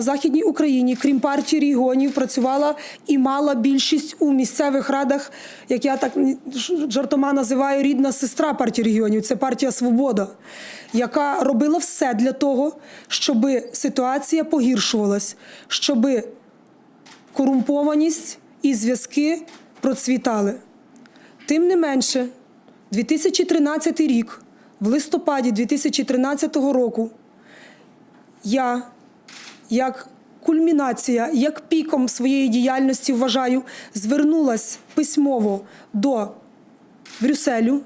В Західній Україні, крім партії регіонів, працювала і мала більшість у місцевих радах, як я так жартома називаю, рідна сестра партії регіонів. Це партія Свобода, яка робила все для того, щоб ситуація погіршувалась, щоб корумпованість і зв'язки процвітали. Тим не менше, 2013 рік, в листопаді 2013 року, я, як кульмінація, як піком своєї діяльності вважаю, звернулась письмово до Брюсселю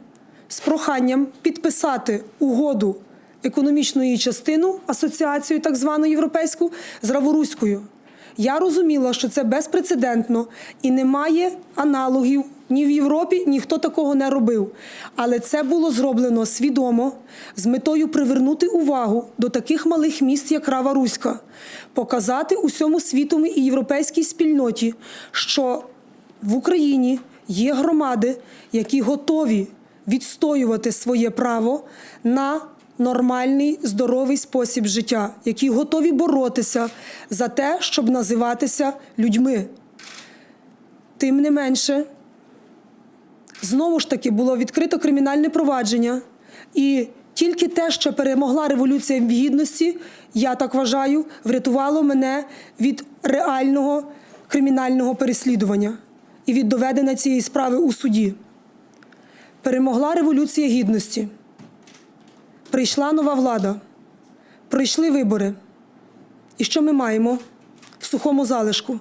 з проханням підписати угоду економічну її частину, асоціацію так звану європейську, з Раворуською. Я розуміла, що це безпрецедентно і немає аналогів ні в Європі, ніхто такого не робив. Але це було зроблено свідомо з метою привернути увагу до таких малих міст, як Рава Руська, показати усьому світу і європейській спільноті, що в Україні є громади, які готові відстоювати своє право на нормальний здоровий спосіб життя, які готові боротися за те, щоб називатися людьми. Тим не менше, знову ж таки було відкрито кримінальне провадження, і тільки те, що перемогла революція гідності, я так вважаю, врятувало мене від реального кримінального переслідування і від доведення цієї справи у суді. Перемогла революція гідності. Прийшла нова влада, пройшли вибори. І що ми маємо в сухому залишку?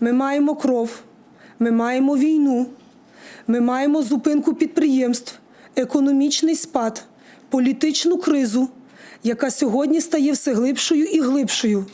Ми маємо кров, ми маємо війну, ми маємо зупинку підприємств, економічний спад, політичну кризу, яка сьогодні стає все глибшою і глибшою.